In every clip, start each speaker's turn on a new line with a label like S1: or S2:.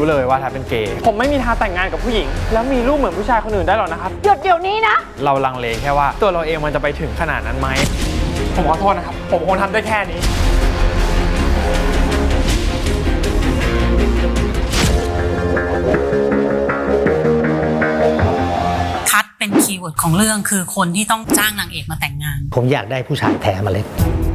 S1: ว่าทัดเป็นเกย์
S2: ผมไม่มีทางแต่งงานกับผู้หญิง แล้วมีลูกเหมือนผู้ชายคนอื่นได้หรอกนะครับ
S3: หยุดเดี๋ยวนี้นะ
S1: เราลังเลแค่ว่าตัวเราเองมันจะไปถึงขนาดนั้นไหม
S2: ผมขอโทษนะครับ ผมคงทำได้แค่นี้
S4: ทัดเป็นคีย์เวิร์ดของเรื่องคือคนที่ต้องจ้างนางเอกมาแต่งงาน
S5: ผมอยากได้ผู้ชายแท้มาเล่นก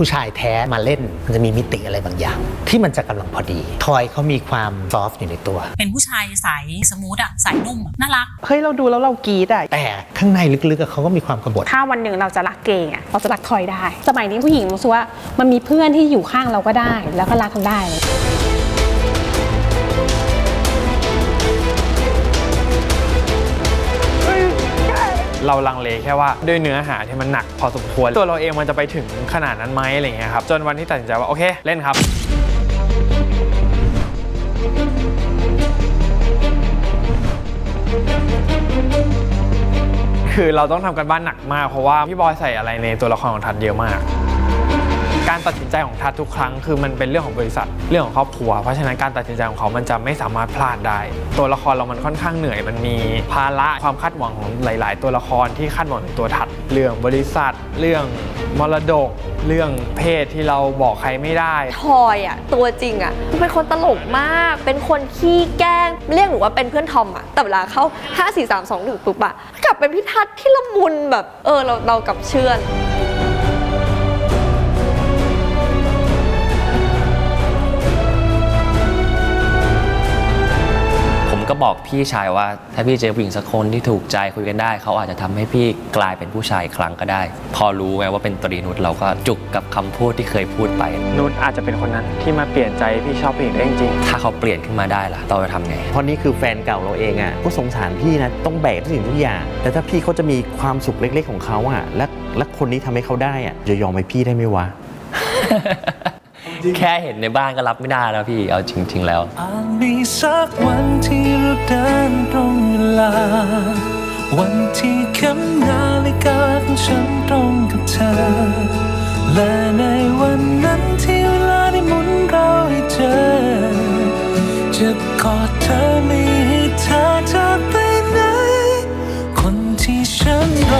S5: ผู้ชายแท้มาเล่น มันจะมีมิติอะไรบางอย่าง ที่มันจะกำลังพอดี ทอยเขามีความซอฟต์อยู่ในตัว
S4: เป็นผู้ชายใสสมูทอะใสนุ่มอะน่ารัก
S6: เฮ้ยเราดูแล้วเรากรีดอะ
S5: แต่ข้างในลึกๆอะเขาก็มีความกบฏ
S3: ถ้าวันหนึ่งเราจะรักเกย์อะเราจะรักทอยได้ สมัยนี้ผู้หญิงรู้สึกว่ามันมีเพื่อนที่อยู่ข้างเราก็ได้ แล้วก็รักกันได้
S1: เราลังเลแค่ว่าด้วยเนื้อหาที่มันหนักพอสมควร ตัวเราเองมันจะไปถึงขนาดนั้นไหมอะไรเงี้ยครับจนวันที่ตัดสินใจว่าโอเคเล่นครับคือเราต้องทำกันบ้านหนักมากเพราะว่าพี่บอยใส่อะไรในตัวละครของทัดเยอะมาก การตัดสินใจของทัดทุกครั้งคือมันเป็นเรื่องของบริษัทเรื่องของครอบครัว เพราะฉะนั้นการตัดสินใจของเขามันจะไม่สามารถพลาดได้ ตัวละครเรามันค่อนข้างเหนื่อย มันมีภาระความคาดหวังของหลาย ๆ ตัวละครที่คาดหวังในตัวทัดเรื่องบริษัท เรื่องมรดก เรื่องเพศที่เราบอกใครไม่ได้
S7: ทอยอะตัวจริงอะเป็นคนตลกมาก เป็นคนขี้แกล้งเรียกหนูว่าเป็นเพื่อนทอมอะแต่เวลาเข้า 5 4 3 2 1ปุ๊บอะกลับเป็นพี่ทัศน์ที่ละมุนแบบเออเราเรากับเชื่อน
S8: บอกพี่ชายว่า ถ้าพี่เจอผู้หญิงสักคนที่ถูกใจคุยกันได้ เขาอาจจะทำให้พี่กลายเป็นผู้ชายอีกครั้งก็ได้ พอรู้ไงว่าเป็นตรีนุชเราก็จุกกับคำพูดที่เคยพูดไป
S2: นุชอาจจะเป็นคนนั้นที่มาเปลี่ยนใจพี่ชอบผู้หญิงได้จริง
S8: ถ้าเขาเปลี่ยนขึ้นมาได้ล่ะเราจะทำไง
S9: เพราะนี่คือแฟนเก่าเราเองอะก็สงสารพี่นะต้องแบกทุกสิ่งทุกอย่างแต่ถ้าพี่เขาจะมีความสุขเล็ก ๆของเขาอะและและคนนี้ทำให้เขาได้อะจะยอมให้พี่ได้ไหมวะ
S8: แค่เห็นในบ้านก็รับไม่ได้แล้วพี่ เอาจริง ๆ แล้ว
S10: อาจมีสักวันที่เราเดินตรงเวลา วันที่เข็มนาฬิกาของฉันตรงกับเธอ และในวันนั้นที่เวลาได้หมุนเราให้เจอ จะกอดเธอไม่ให้เธอเธอไปไหน คนที่ฉันรอ